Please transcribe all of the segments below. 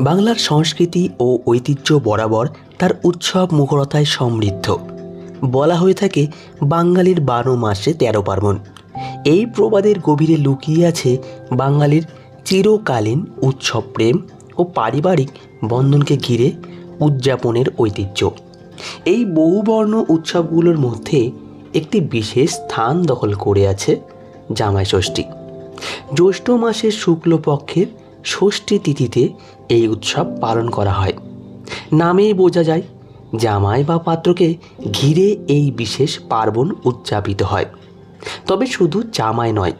বাংলার সংস্কৃতি ও ঐতিহ্য বরাবর তার উৎসব মুখরতায় সমৃদ্ধ। বলা হয়ে থাকে, বাঙালির বারো মাসে তেরো পার্বণ। এই প্রবাদের গভীরে লুকিয়ে আছে বাঙালির চিরকালীন উৎসব প্রেম ও পারিবারিক বন্ধনকে ঘিরে উদযাপনের ঐতিহ্য। এই বহুবর্ণ উৎসবগুলোর মধ্যে একটি বিশেষ স্থান দখল করে আছে জামাই ষষ্ঠী জ্যৈষ্ঠ মাসের শুক্লপক্ষের ষষ্ঠী তিথিতে এই উৎসব পালন করা হয়। নামেই বোঝা যায়, জামাই বা পাত্রকে ঘিরে এই বিশেষ পার্বণ উদযাপিত হয়। তবে শুধু জামাই নয়,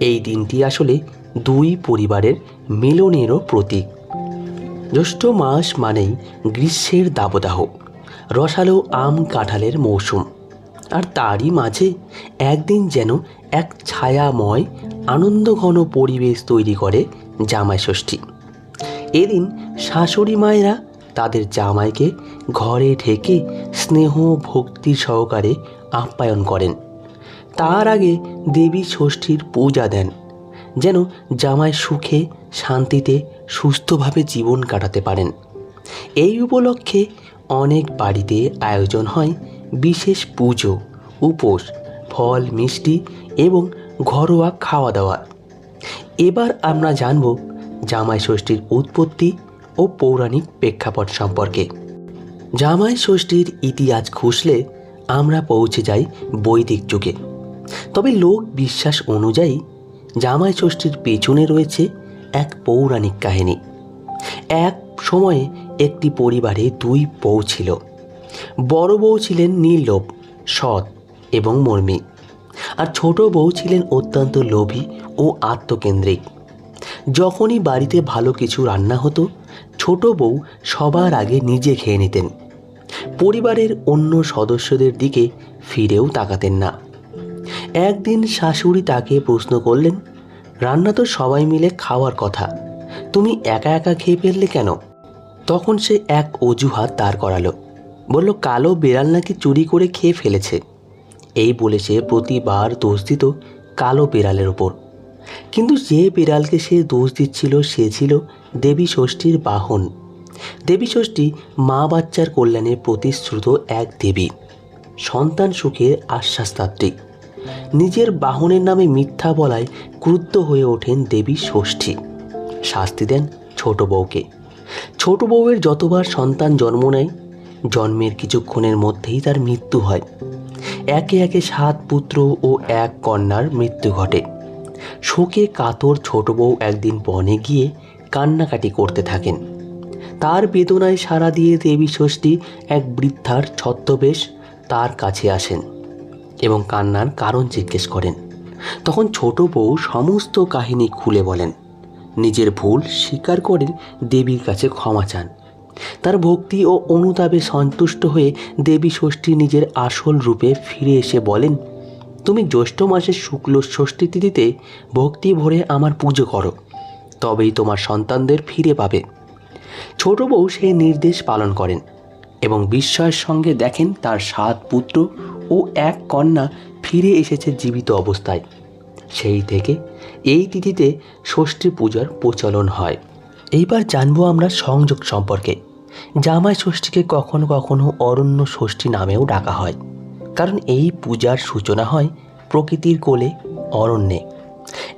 এই দিনটি আসলে দুই পরিবারের মিলনেরও প্রতীক। জ্যৈষ্ঠ মাস মানেই গ্রীষ্মের দাবদাহ, রসালো আম কাঁঠালের মৌসুম। আর তারই মাঝে একদিন যেন এক ছায়াময়, আনন্দঘন পরিবেশ তৈরি করে জামাই ষষ্ঠী। এদিন শাশুড়ি মায়েরা তাদের জামাইকে ঘরে ঢেকে স্নেহ ভক্তি সহকারে আপ্যায়ন করেন। তার আগে দেবী ষষ্ঠীর পূজা দেন, যেন জামাই সুখে, শান্তিতে, সুস্থভাবে জীবন কাটাতে পারেন। এই উপলক্ষে অনেক বাড়িতে আয়োজন হয় বিশেষ পুজো, উপোস, ফল, মিষ্টি এবং ঘরোয়া খাওয়া দাওয়া। এবার আমরা জানব জামাই ষষ্ঠীর উৎপত্তি ও পৌরাণিক প্রেক্ষাপট সম্পর্কে। জামাই ষষ্ঠীর ইতিহাস খুঁজলে আমরা পৌঁছে যাই বৈদিক যুগে। তবে লোক বিশ্বাস অনুযায়ী জামাই ষষ্ঠীর পেছনে রয়েছে এক পৌরাণিক কাহিনী। এক সময়ে একটি পরিবারে দুই বউ ছিল। বড় বউ ছিলেন নির্লোভ, সৎ এবং মর্মী। আর ছোট বউ ছিলেন অত্যন্ত লোভী ও আত্মকেন্দ্রিক। যখনই বাড়িতে ভালো কিছু রান্না হতো, ছোট বউ সবার আগে নিজে খেয়ে নিতেন। পরিবারের অন্য সদস্যদের দিকে ফিরেও তাকাতেন না। একদিন শাশুড়ি তাকে প্রশ্ন করলেন, রান্না তো সবাই মিলে খাওয়ার কথা, তুমি একা একা খেয়ে ফেললে কেন? তখন সে এক অজুহাত দাঁড় করালো। বলল, কালো বেড়াল নাকি চুরি করে খেয়ে ফেলেছে? এই বলে সে প্রতিবার দোষ দিত কালো বেড়ালের ওপর। কিন্তু যে বিড়ালকে সে দোষ দিচ্ছিল, সে ছিল দেবী ষষ্ঠীর বাহন। দেবী ষষ্ঠী মা বাচ্চার কল্যাণে প্রতিশ্রুত এক দেবী। সন্তান সুখের আশ্বাসদাত্রী নিজের বাহনের নামে মিথ্যা বলায় ক্রুদ্ধ হয়ে ওঠেন দেবী ষষ্ঠী। শাস্তি দেন ছোট বউকে। ছোট বউয়ের যতবার সন্তান জন্ম নেয়, জন্মের কিছুক্ষণের মধ্যেই তার মৃত্যু হয়। একে একে সাত পুত্র ও এক কন্যার মৃত্যু ঘটে। শোকে কাতর ছোট বউ একদিন বনে গিয়ে কান্নাকাটি করতে থাকেন। তার বেদনায় সাড়া দিয়ে দেবী ষষ্ঠী এক বৃদ্ধার ছদ্মবেশ তার কাছে আসেন এবং কান্নার কারণ জিজ্ঞেস করেন। তখন ছোট বউ সমস্ত কাহিনী খুলে বলেন। নিজের ভুল স্বীকার করেন দেবীর কাছে ক্ষমা চান। তার ভক্তি ও অনুতাপে সন্তুষ্ট হয়ে দেবী ষষ্ঠী নিজের আসল রূপে ফিরে এসে বলেন তুমি জ্যৈষ্ঠ মাসের শুক্ল ষষ্ঠী তিথিতে ভক্তি ভরে আমার পুজো করো, তবেই তোমার সন্তানদের ফিরে পাবে। ছোট বউ সেই নির্দেশ পালন করেন এবং বিস্ময়ের সঙ্গে দেখেন তার সাত পুত্র ও এক কন্যা ফিরে এসেছে জীবিত অবস্থায়। সেই থেকে এই তিথিতে ষষ্ঠী পূজার প্রচলন হয়। এইবার জানব আমরা সংযোগ সম্পর্কে। জামাই ষষ্ঠীকে কখনো কখনো অরণ্য ষষ্ঠী নামেও ডাকা হয়। কারণ এই পূজার সূচনা হয় প্রকৃতির কোলে অরণ্যে।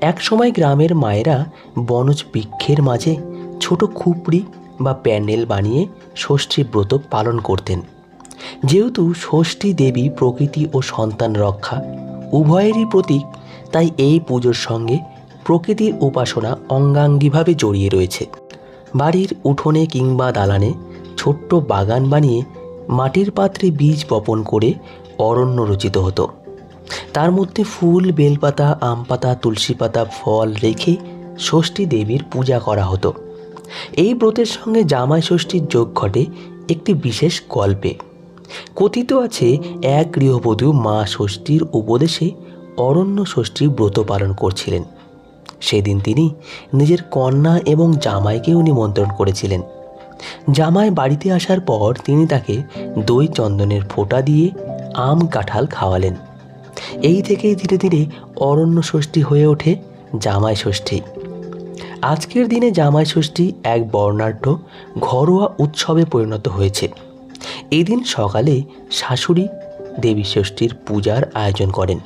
একসময় গ্রামের মায়েরা বনজ বৃক্ষের মাঝে ছোট খুপড়ি বা প্যান্ডেল বানিয়ে ষষ্ঠী ব্রত পালন করতেন। যেহেতু ষষ্ঠী দেবী প্রকৃতি ও সন্তান রক্ষা উভয়েরই প্রতীক, তাই এই পুজোর সঙ্গে প্রকৃতির উপাসনা অঙ্গাঙ্গিভাবে জড়িয়ে রয়েছে। বাড়ির উঠোনে কিংবা দালানে ছোট্ট বাগান বানিয়ে মাটির পাত্রে বীজ বপন করে অরণ্য রচিত হতো। তার মধ্যে ফুল, বেলপাতা, আম পাতা, তুলসী পাতা, ফল রেখে ষষ্ঠী দেবীর পূজা করা হতো। এই ব্রতের সঙ্গে জামাই ষষ্ঠীর যোগ ঘটে একটি বিশেষ গল্পে। কথিত আছে, এক গৃহবধূ মা ষষ্ঠীর উপদেশে অরণ্য ষষ্ঠীর ব্রত পালন করছিলেন। সেদিন তিনি নিজের কন্যা এবং জামাইকেও নিমন্ত্রণ করেছিলেন। জামাই বাড়িতে আসার পর তিনি তাকে দই চন্দনের ফোঁটা দিয়ে আম কাঁঠাল খাওয়ালেন। এই থেকেই ধীরে ধীরে অরণ্য ষষ্ঠী হয়ে ওঠে জামাই ষষ্ঠী। আজকের দিনে জামাই ষষ্ঠী এক বর্ণাঢ্য, ঘরোয়া উৎসবে পরিণত হয়েছে। এদিন সকালে শাশুড়ি দেবী ষষ্ঠীর পূজার আয়োজন করেন।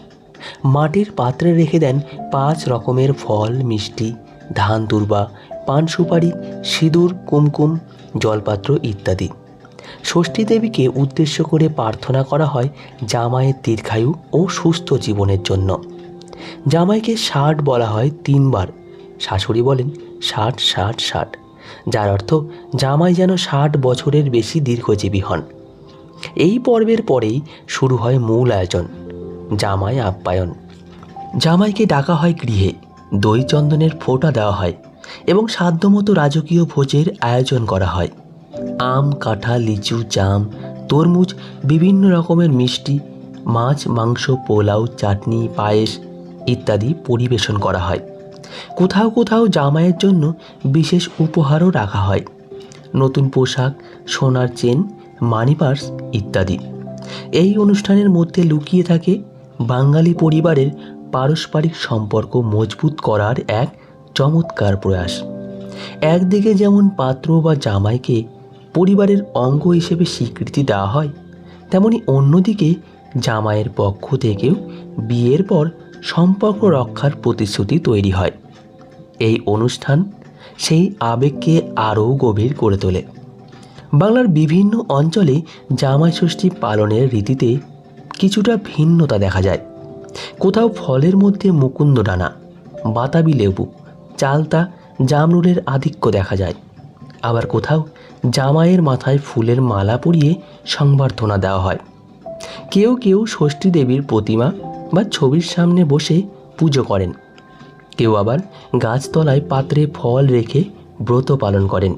মাটির পাত্রে রেখে দেন পাঁচ রকমের ফল, মিষ্টি, ধান দুর্বা পান সুপারি, সিঁদুর, কুমকুম, জলপাত্র ইত্যাদি। ষষ্ঠী দেবীকে উদ্দেশ্য করে প্রার্থনা করা হয় জামাইয়ের দীর্ঘায়ু ও সুস্থ জীবনের জন্য। জামাইকে ষাট বলা হয় তিনবার। শাশুড়ি বলেন, ষাট ষাট ষাট। যার অর্থ জামাই যেন ষাট বছরের বেশি দীর্ঘজীবী হন। এই পর্বের পরেই শুরু হয় মূল আয়োজন, জামাই আপ্যায়ন। জামাইকে ডাকা হয় গৃহে, দই চন্দনের ফোঁটা দেওয়া হয় এবং সাধ্যমতো রাজকীয় ভোজের আয়োজন করা হয়। আম, কাঁঠাল, লিচু, জাম, তরমুজ, বিভিন্ন রকমের মিষ্টি, মাছ, মাংস, পোলাও, চাটনি, পায়েস ইত্যাদি পরিবেশন করা হয়। কোথাও কোথাও জামাইয়ের জন্য বিশেষ উপহারও রাখা হয়। নতুন পোশাক, সোনার চেন, মানি পার্স ইত্যাদি। এই অনুষ্ঠানের মধ্যে লুকিয়ে থাকে বাঙালি পরিবারের পারস্পরিক সম্পর্ক মজবুত করার এক চমৎকার প্রয়াস। একদিকে যেমন পাত্র বা জামাইকে পরিবারের অঙ্গ হিসেবে স্বীকৃতি দেওয়া হয়। তেমনি অন্যদিকে জামাইয়ের পক্ষ থেকেও বিয়ের পর সম্পর্ক রক্ষার প্রতিশ্রুতি তৈরি হয়। এই অনুষ্ঠান সেই আবেগকে আরও গভীর করে তোলে। বাংলার বিভিন্ন অঞ্চলে জামাই ষষ্ঠী পালনের রীতিতে কিছুটা ভিন্নতা দেখা যায়। কোথাও ফলের মধ্যে মুকুন্দ ডানা বাতাবি লেবু, চালতা, জামরুলের আধিক্য দেখা যায়। আবার কোথাও জামাইয়ের মাথায় ফুলের মালা পরিয়ে সংবর্ধনা দেওয়া হয়। কেউ কেউ ষষ্ঠী দেবীর প্রতিমা বা ছবির সামনে বসে পুজো করেন। কেউ আবার গাছতলায় পাত্রে ফল রেখে ব্রত পালন করেন।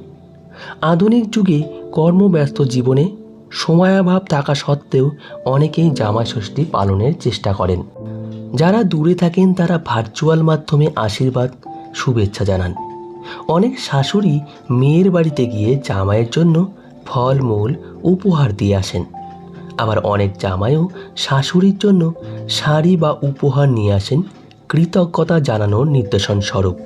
আধুনিক যুগে কর্মব্যস্ত জীবনে সময়াভাব থাকা সত্ত্বেও অনেকেই জামা ষষ্ঠী পালনের চেষ্টা করেন। যারা দূরে থাকেন তারা ভার্চুয়াল মাধ্যমে আশীর্বাদ, শুভেচ্ছা জানান। অনেক শাশুড়ি মেয়ের বাড়িতে গিয়ে জামাইয়ের জন্য ফলমূল উপহার দিয়ে আসেন। আবার অনেক জামাইও শাশুড়ির জন্য শাড়ি বা উপহার নিয়ে আসেন কৃতজ্ঞতা জানানোর নির্দেশন স্বরূপ।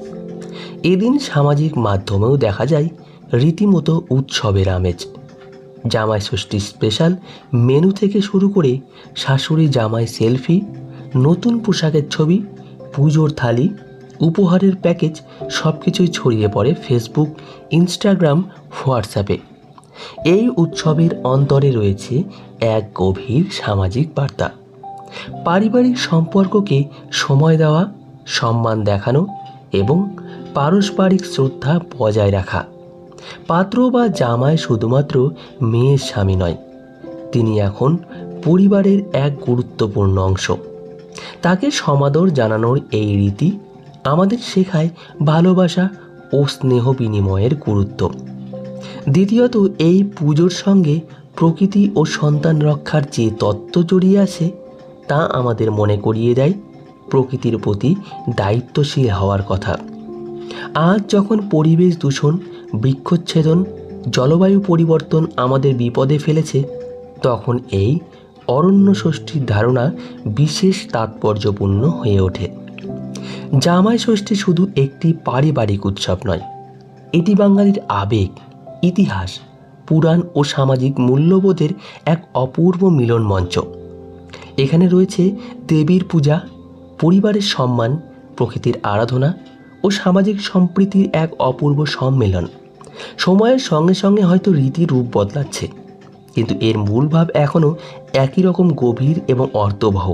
এদিন সামাজিক মাধ্যমেও দেখা যায় রীতিমতো উৎসবের আমেজ। জামাই ষষ্ঠী স্পেশাল মেনু থেকে শুরু করে শাশুড়ি জামাই সেলফি, নতুন পোশাকের ছবি, পুজোর থালি উপহারের প্যাকেজ সব কিছুই ছড়িয়ে পড়ে ফেসবুক ইনস্টাগ্রাম হোয়াটসঅ্যাপে এই উৎসবের অন্তরে রয়েছে এক গভীর সামাজিক বার্তা। পারিবারিক সম্পর্ককে সময় দেওয়া, সম্মান দেখানো এবং পারস্পরিক শ্রদ্ধা বজায় রাখা। পাত্র বা জামাই শুধুমাত্র মেয়ের স্বামী নয়, তিনি এখন পরিবারের এক গুরুত্বপূর্ণ অংশ। তাকে সমাদর জানানোর এই রীতি আমাদের শেখায় ভালোবাসা ও স্নেহ বিনিময়ের গুরুত্ব। দ্বিতীয়ত, এই পুজোর সঙ্গে প্রকৃতি ও সন্তান রক্ষার যে তত্ত্ব জড়িয়ে আছে, তা আমাদের মনে করিয়ে দেয় প্রকৃতির প্রতি দায়িত্বশীল হওয়ার কথা। আজ যখন পরিবেশ দূষণ, বৃক্ষচ্ছেদন, জলবায়ু পরিবর্তন আমাদের বিপদে ফেলেছে, তখন এই অরণ্য ষষ্ঠীর ধারণা বিশেষ তাৎপর্যপূর্ণ হয়ে ওঠে। জামাই ষষ্ঠী শুধু একটি পারিবারিক উৎসব নয়, এটি বাঙালির আবেগ, ইতিহাস, পুরাণ ও সামাজিক মূল্যবোধের এক অপূর্ব মিলন মঞ্চ। এখানে রয়েছে দেবীর পূজা, পরিবারের সম্মান, প্রকৃতির আরাধনা ও সামাজিক সম্প্রীতির এক অপূর্ব সম্মেলন। সময়ের সঙ্গে সঙ্গে হয়তো রীতি রূপ বদলাচ্ছে, কিন্তু এর মূল ভাব এখনও একই রকম গভীর এবং অর্থবহ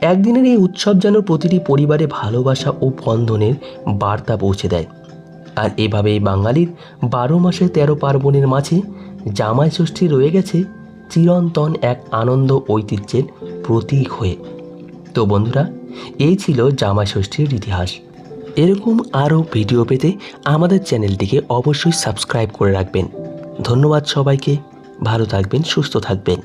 একদিনের এই উৎসব যেন প্রতিটি পরিবারে ভালোবাসা ও বন্ধনের বার্তা পৌঁছে দেয়। আর এভাবেই বাঙালির বারো মাসে তেরো পার্বণের মাঝে জামাই ষষ্ঠী রয়ে গেছে চিরন্তন এক আনন্দ ঐতিহ্যের প্রতীক হয়ে। তো বন্ধুরা, এই ছিল জামাই ষষ্ঠীর ইতিহাস। এরকম আরও ভিডিও পেতে আমাদের চ্যানেলটিকে অবশ্যই সাবস্ক্রাইব করে রাখবেন। ধন্যবাদ সবাইকে, ভালো থাকবেন, সুস্থ থাকবেন।